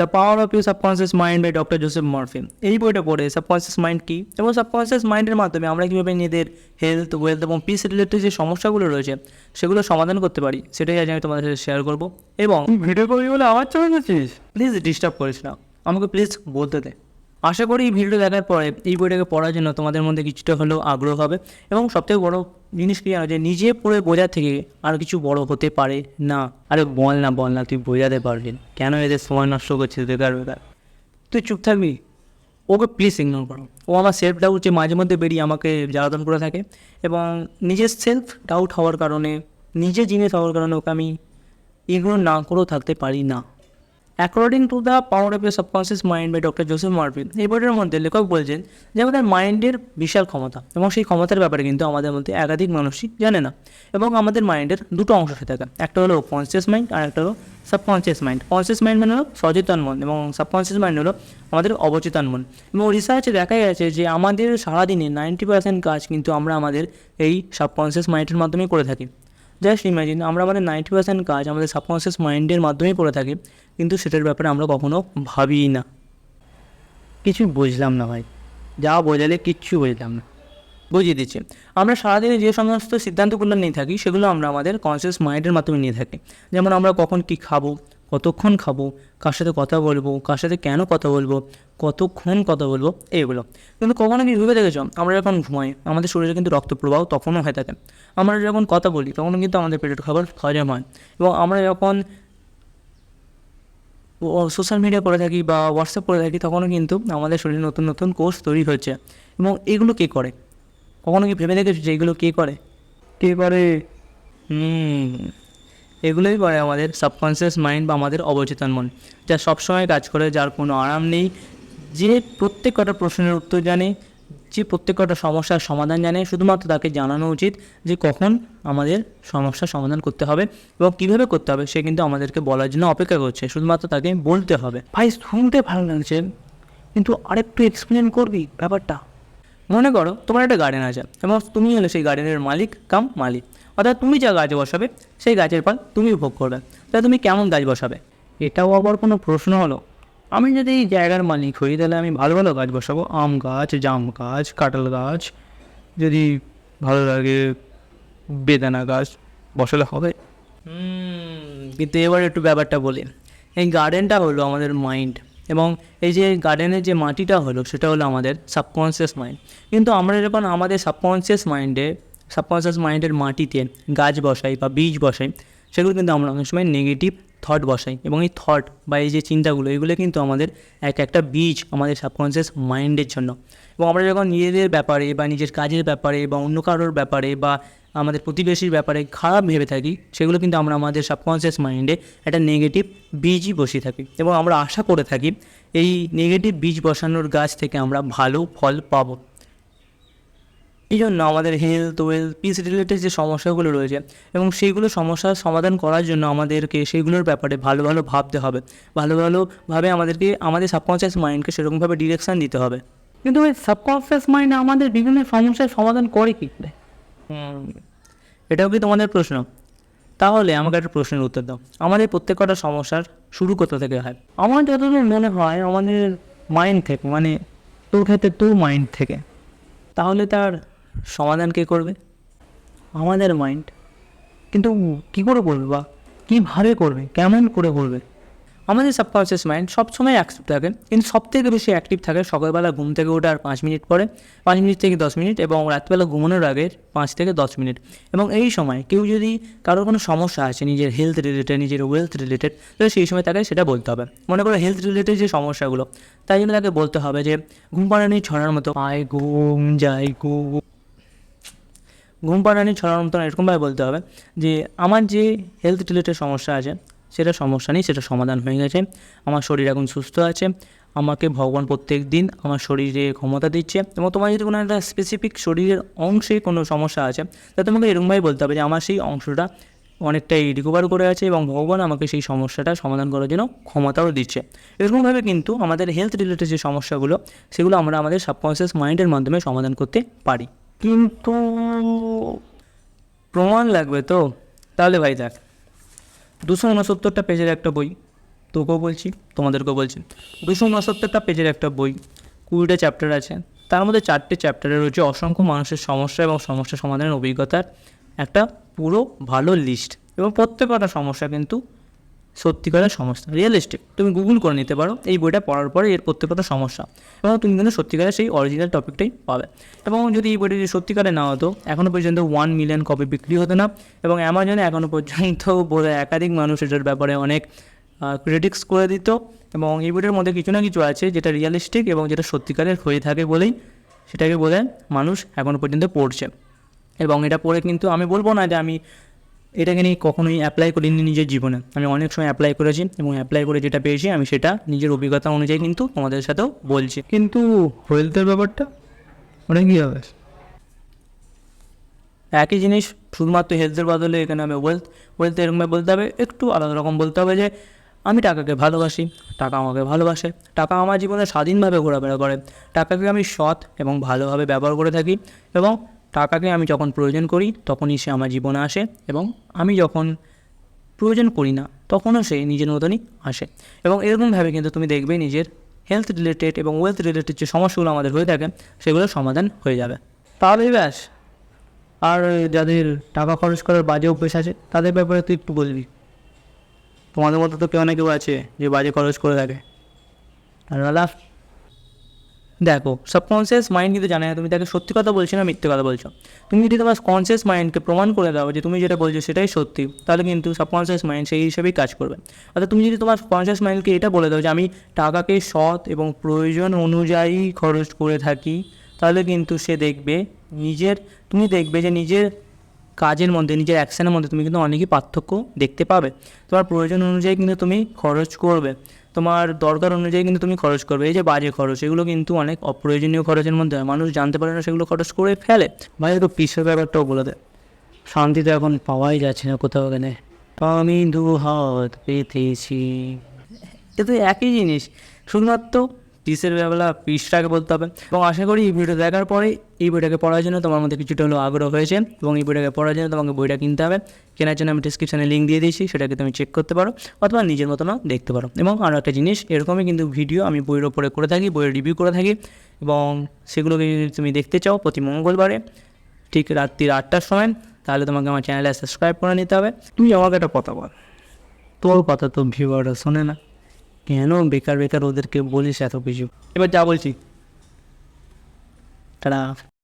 The power of you subconscious mind by doctor Joseph Murphy এই বইটা পড়ে subconscious mind কী? এবং সাবকনসিয়াস মাইন্ডের মাধ্যমে আমরা কীভাবে নিজেদের হেলথ ওয়েলথ এবং পিস রিলেটেড যে সমস্যাগুলো রয়েছে সেগুলো সমাধান করতে পারি সেটাই আজ আমি তোমাদের সাথে শেয়ার করব। এবং ভিডিও করবি বলে আওয়াজ চলে গেছিস প্লিজ ডিস্টার্ব করিস না। আমাকে প্লিজ বলতে দে। আশা করি এই ভিডিওটা দেখার পরে এই বইটাকে পড়ার জন্য তোমাদের মধ্যে কিছুটা হলেও আগ্রহ হবে এবং সবথেকে বড় জিনিস কি যে নিজে পড়ে বোঝার থেকে আর কিছু বড় হতে পারে না। আরে বল না বল না, তুই বোঝাতে পারবি কেন এদের সময় নষ্ট করছিস? বেকার বেকার। তুই চুপ থাকবি। ওকে প্লিজ ইগনোর করো। ও আমার সেলফ ডাউট যে মাঝে মধ্যে বেরিয়ে আমাকে জ্বালাতন করে থাকে এবং নিজের সেলফ ডাউট হওয়ার কারণে নিজে জিনিস হওয়ার কারণে ওকে আমি ইগনোর না করেও থাকতে পারি না। According to the power of a subconscious mind by doctor Joseph Marvin এই বইটার মধ্যে লেখক বলছেন যে আমাদের মাইন্ডের বিশাল ক্ষমতা এবং সেই ক্ষমতার ব্যাপারে কিন্তু আমাদের মধ্যে একাধিক মানুষই জানে না এবং আমাদের মাইন্ডের দুটো অংশ থাকে। একটা হলো কনসিয়াস মাইন্ড আর একটা হলো সাবকনসিয়াস মাইন্ড কনসিয়াস মাইন্ড মানে হলো সচেতন মন এবং সাবকনসিয়াস মাইন্ড হলো আমাদের অবচেতন মন। এবং রিসার্চে দেখা গেছে যে আমাদের সারাদিনে নাইনটি পার্সেন্ট কাজ কিন্তু আমরা আমাদের এই সাবকনসিয়াস মাইন্ডের মাধ্যমেই করে থাকি। জাস্ট ইমাজিন আমরা আমাদের নাইনটি পার্সেন্ট কাজ আমাদের সাবকনসিয়াস মাইন্ডের মাধ্যমেই করে থাকি, কিন্তু সেটার ব্যাপারে আমরা কখনো ভাবিই না। কিছু বুঝলাম না ভাই। যা বোঝালে কিচ্ছু বুঝলাম না। বুঝিয়ে দিচ্ছি। আমরা সারাদিনে যে সমস্ত সিদ্ধান্তগুলো নিয়ে থাকি, সেগুলো আমরা আমাদের কনসিয়াস মাইন্ডের মাধ্যমে নিয়ে থাকি। যেমন আমরা কখন কী খাব কতক্ষণ খাব? কার সাথে কথা বলব? কার সাথে কেন কথা বলব? কতক্ষণ কথা বলব? এইগুলো। কিন্তু কখনো কি ভেবে দেখেছ? আমরা যখন ঘুমাই আমাদের শরীরে কিন্তু রক্ত প্রবাহ তখনও হয়ে থাকে। আমরা যখন কথা বলি তখনও কিন্তু আমাদের পেটের খাবার হজম হয়। এবং আমরা যখন সোশ্যাল মিডিয়া করে থাকি বা হোয়াটসঅ্যাপ করে থাকি তখনও কিন্তু আমাদের শরীরে নতুন নতুন কোর্স তৈরি হচ্ছে। এবং এগুলো কে করে? কখনো কি ভেবে দেখেছ যে এগুলো কে করে? কে করে? হুম। এগুলোই করে আমাদের সাবকনসিয়াস মাইন্ড বা আমাদের অবচেতন মন যা সবসময় কাজ করে যার কোনো আরাম নেই যে প্রত্যেক কটা প্রশ্নের উত্তর জানে যে প্রত্যেক কটা সমস্যার সমাধান জানে শুধুমাত্র তাকে জানানো উচিত যে কখন আমাদের সমস্যার সমাধান করতে হবে এবং কীভাবে করতে হবে সে কিন্তু আমাদেরকে বলার জন্য অপেক্ষা করছে শুধুমাত্র তাকে বলতে হবে। ভাই শুনতে ভালো লাগছে কিন্তু আরেকটু এক্সপ্লেন করবি ব্যাপারটা। মনে করো তোমার একটা গার্ডেন আছে এবং তুমি হলে সেই গার্ডেনের মালিক কাম মালিক। অর্থাৎ তুমি যা গাছ বসাবে, সেই গাছের ফল তুমি ভোগ করবে। তাহলে তুমি কেমন গাছ বসাবে? এটাও আবার কোনো প্রশ্ন হলো। আমি যদি এই জায়গার মালিক হই, তাহলে আমি ভালো ভালো গাছ বসাবো। আম গাছ, জাম গাছ, কাঁঠাল গাছ, যদি ভালো লাগে বেদানা গাছ বসালে হবে। কিন্তু এবার একটু ব্যাপারটা বলি। এই গার্ডেনটা হলো আমাদের মাইন্ড, এবং এই যে গার্ডেনের যে মাটিটা হলো, সেটা হলো আমাদের সাবকনসিয়াস মাইন্ড। কিন্তু আমরা যখন আমাদের সাবকনসিয়াস মাইন্ডে সাবকনসিয়াস মাইন্ডের মাটিতে গাছ বসাই বা বীজ বসাই, সেগুলো কিন্তু আমরা অনেক সময় নেগেটিভ থট বসাই এবং এই থট বা এই যে চিন্তাগুলো, এগুলো কিন্তু আমাদের এক একটা বীজ আমাদের সাবকনসিয়াস মাইন্ডের জন্য। এবং আমরা যখন নিজেদের ব্যাপারে বা নিজের কাজের ব্যাপারে বা অন্য কারোর ব্যাপারে বা আমাদের প্রতিবেশীর ব্যাপারে খারাপ ভেবে থাকি, সেগুলো কিন্তু আমরা আমাদের সাবকনসিয়াস মাইন্ডে একটা নেগেটিভ বীজই বসিয়ে থাকি। এবং আমরা আশা করে থাকি এই নেগেটিভ বীজ বসানোর গাছ থেকে আমরা ভালো ফল পাবো। এই জন্য আমাদের হেলথ ওয়েলথ পিস রিলেটেড যে সমস্যাগুলো রয়েছে এবং সেইগুলো সমস্যার সমাধান করার জন্য আমাদেরকে সেইগুলোর ব্যাপারে ভালো ভালো ভাবতে হবে। ভালো ভালোভাবে আমাদেরকে আমাদের সাবকনসিয়াস মাইন্ডকে সেরকমভাবে ডিরেকশান দিতে হবে। কিন্তু ওই সাবকনসিয়াস মাইন্ড আমাদের বিভিন্ন সমস্যার সমাধান করে কি করে? এটাও কি তোমাদের প্রশ্ন। তাহলে আমাকে একটা প্রশ্নের উত্তর দাও। আমাদের প্রত্যেকটা সমস্যার শুরু কোথা থেকে হয়? আমার যতদূর মনে হয় আমাদের মাইন্ড থেকে মানে তোর ক্ষেত্রে তোর মাইন্ড থেকে। তাহলে তার সমাধান কে করবে? আমাদের মাইন্ড কিন্তু কি করে করবে বা কীভাবে করবে? কেমন করে করবে? আমাদের সাবকনসিয়াস মাইন্ড সবসময় অ্যাক্টিভ থাকে। কিন্তু সব থেকে বেশি অ্যাক্টিভ থাকে সকালবেলা ঘুম থেকে ওঠার পাঁচ মিনিট পরে, পাঁচ মিনিট থেকে দশ মিনিট এবং রাতবেলা ঘুমানোর আগে পাঁচ থেকে দশ মিনিট। এবং এই সময় কেউ যদি কারোর কোনো সমস্যা আছে, নিজের হেলথ রিলেটেড নিজের ওয়েলথ রিলেটেড তাহলে সেই সময় তাকে সেটা বলতে হবে। মনে করো হেলথ রিলেটেড যে সমস্যাগুলো, তাই জন্য তাকে বলতে হবে যে, ঘুম পাড়ানি ছড়ার মতো, আয় ঘুম, যাই ঘুম। ঘুম পাড়ানি ছড়ার মতন এরকমভাবে বলতে হবে যে আমার যে হেলথ রিলেটেড সমস্যা আছে, সেটা সমস্যা নেই, সেটা সমাধান হয়ে গেছে। আমার শরীর এখন সুস্থ আছে, আমাকে ভগবান প্রত্যেক দিন আমার শরীরে ক্ষমতা দিচ্ছে এবং তোমার যদি কোনো একটা স্পেসিফিক শরীরের অংশে কোনো সমস্যা আছে তা তোমাকে এরকমভাবে বলতে হবে যে আমার সেই অংশটা অনেকটাই রিকভার করে আছে এবং ভগবান আমাকে সেই সমস্যাটা সমাধান করার জন্য ক্ষমতাও দিচ্ছে। এরকমভাবে কিন্তু আমাদের হেলথ রিলেটেড যে সমস্যাগুলো, সেগুলো আমরা আমাদের সাবকনসিয়াস মাইন্ডের মাধ্যমে সমাধান করতে পারি। কিন্তু প্রমাণ লাগবে তো? তাহলে ভাই দেখ, দুশো উনসত্তরটা পেজের একটা বই তোকেও বলছি, তোমাদেরকেও বলছি। দুশো উনসত্তরটা পেজের একটা বই, কুড়িটা চ্যাপ্টার আছে। তার মধ্যে চারটে চ্যাপ্টারে রয়েছে অসংখ্য মানুষের সমস্যা এবং সমস্যা সমাধানের অভিজ্ঞতার একটা পুরো ভালো লিস্ট এবং প্রত্যেকটা সমস্যা কিন্তু সত্যিকারের সমস্যা রিয়েলিস্টিক তুমি গুগল করে নিতে পারো, এই বইটা পড়ার পরে এর প্রত্যেকটা সমস্যা। এবং তুমি কিন্তু সত্যিকারের সেই অরিজিনাল টপিকটাই পাবে। এবং যদি এই বইটা যদি সত্যিকারে না হতো এখনও পর্যন্ত ওয়ান মিলিয়ন কপি বিক্রি হতো না। এবং অ্যামাজনে এখনও পর্যন্ত বোধহয় একাধিক মানুষ এটার ব্যাপারে অনেক ক্রিটিক্স করে দিত। এবং এই বইটার মধ্যে কিছু না কিছু আছে যেটা রিয়েলিস্টিক এবং যেটা সত্যিকারের হয়ে থাকে বলেই সেটাকে বলে মানুষ এখনও পর্যন্ত পড়ছে। এবং এটা পড়ে কিন্তু আমি বলব না যে আমি এটাকে নিয়ে কখনোই অ্যাপ্লাই করিনি নিজের জীবনে। আমি অনেক সময় অ্যাপ্লাই করেছি এবং অ্যাপ্লাই করে যেটা পেয়েছি আমি সেটা নিজের অভিজ্ঞতা অনুযায়ী কিন্তু তোমাদের সাথেও বলছি। কিন্তু হেলথের ব্যাপারটা ওটা কী হবে? একই জিনিস শুধুমাত্র হেলথের বদলে এখানে আমি ওয়েলথ ওয়েলথ এরকমভাবে বলতে হবে একটু আলাদা রকম বলতে হবে যে আমি টাকাকে ভালোবাসি টাকা আমাকে ভালোবাসে টাকা আমার জীবনে স্বাধীনভাবে ঘোরাফেরা করে টাকাকে আমি সৎ এবং ভালোভাবে ব্যবহার করে থাকি এবং টাকাকে আমি যখন প্রয়োজন করি, তখনই সে আমার জীবনে আসে এবং আমি যখন প্রয়োজন করি না, তখনও সে নিজের মতনই আসে। এবং এরকমভাবে কিন্তু তুমি দেখবে নিজের হেলথ রিলেটেড এবং ওয়েলথ রিলেটেড যে সমস্যাগুলো আমাদের হয়ে থাকে সেগুলোর সমাধান হয়ে যাবে। তাহলেই ব্যাস, আর যাদের টাকা খরচ করার বাজে অভ্যেস আছে, তাদের ব্যাপারে তুই একটু বলবি। তোমাদের মধ্যে তো কেউ না কেউ আছে যে বাজে খরচ করে থাকে। আর দাদা দেখো সাবকনসিয়াস মাইন্ড কিন্তু জানে না, তুমি তাকে সত্যি কথা বলছো না মিথ্যে কথা বলছো। তুমি যদি তোমার কনসিয়াস মাইন্ডকে প্রমাণ করে দাও যে তুমি যেটা বলছো সেটাই সত্যি, তাহলে কিন্তু সাবকনসিয়াস মাইন্ড সেই হিসেবেই কাজ করবে। অর্থাৎ তুমি যদি তোমার কনসিয়াস মাইন্ডকে এটা বলে দাও যে আমি টাকাকে সৎ এবং প্রয়োজন অনুযায়ী খরচ করে থাকি, তাহলে কিন্তু সে দেখবে নিজের, তুমি দেখবে যে নিজের কাজের মধ্যে, নিজের অ্যাকশনের মধ্যে তুমি কিন্তু অনেকই পার্থক্য দেখতে পাবে। তোমার প্রয়োজন অনুযায়ী কিন্তু তুমি খরচ করবে। তোমার দরকার অনুযায়ী কিন্তু তুমি খরচ করবে। এই যে বাজে খরচ এগুলো কিন্তু অনেক অপ্রয়োজনীয় খরচের মধ্যে হয়। মানুষ জানতে পারে না সেগুলো খরচ করে ফেলে। ভাই একটু পিসের ব্যাপারটাও বলে দেয় শান্তি তো এখন পাওয়াই যাচ্ছে না কোথাও এখানে আমি দু হাত পেতেছি। এ তো একই জিনিস। শুধুমাত্র পিসের বেলা পিসটাকে বলতে হবে। এবং আশা করি এই ভিডিও দেখার পরে এই বইটাকে পড়ার জন্য তোমার মধ্যে কিছুটা হলেও আগ্রহ হয়েছে এবং এই বইটাকে পড়ার জন্য তোমাকে বইটা কিনতে হবে। কেনার জন্য আমি ডিসক্রিপশানে লিঙ্ক দিয়ে দিয়েছি, সেটাকে তুমি চেক করতে পারো অথবা নিজের মতনও দেখতে পারো। এবং আরও একটা জিনিস, এরকমই কিন্তু ভিডিও আমি বইয়ের ওপরে করে থাকি, বইয়ের রিভিউ করে থাকি এবং সেগুলোকে যদি তুমি দেখতে চাও প্রতি মঙ্গলবারে, ঠিক রাত্রির আটটার সময়, তাহলে তোমাকে আমার চ্যানেলে সাবস্ক্রাইব করে নিতে হবে। তুই আমাকে একটা কথা বল। তোর কথা তো ভিউয়াররা শোনে না। কেন বেকার বেকার ওদেরকে বলিস এত কিছু এবার যা বলছি। তারা